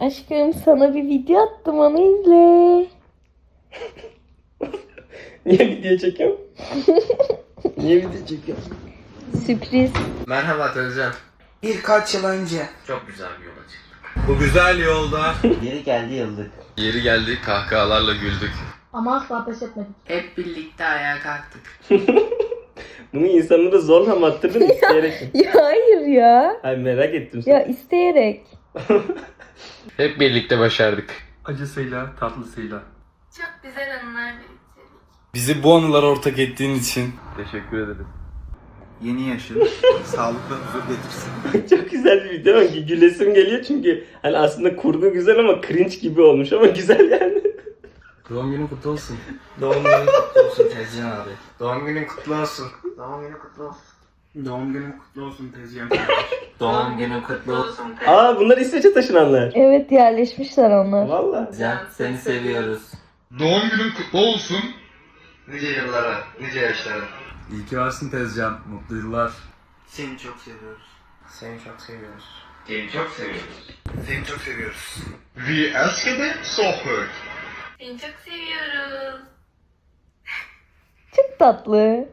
Aşkım sana bir video attım onu izle. Niye video çekiyorum? Niye video çekiyorum? Sürpriz. Merhaba Tezcan. Birkaç yıl önce. Çok güzel bir yola çıktık. Bu güzel yolda. Yeri geldi yıldık. Yeri geldi kahkahalarla güldük. Ama asla ateş etmedik. Hep birlikte ayağa kalktık. Bunu insanlara zorla mı attırdın isteyerek mi? Ya hayır ya. Ay merak ettim. Ya isteyerek. Hep birlikte başardık. Acısıyla, tatlısıyla. Çok güzel anılar biriktirdik. Bizi bu anılara ortak ettiğin için Teşekkür ederiz. Yeni yaşın sağlıklı huzur getirsin. Çok güzel bir video ama gülesim geliyor çünkü hani aslında kurgu güzel ama cringe gibi olmuş ama güzel yani. doğum günün kutlu olsun. Doğum günün kutlu olsun Tezcan abi. Doğum günün kutlu olsun. Doğum günün kutlu olsun. Doğum günün kutlu olsun Tezcan Doğum günün kutlu olsun. Aa bunlar İsveç'e taşınanlar. Evet yerleşmişler onlar. Valla. Can seni seviyoruz. Doğum günün kutlu olsun. Nice yıllara, nice yaşlara. İyi ki varsın Tezcan. Mutlu yıllar. Seni çok seviyoruz. Seni çok seviyoruz. Seni çok seviyoruz. Seni çok seviyoruz. Vi älskar dig så högt. Seni çok seviyoruz. Çok tatlı.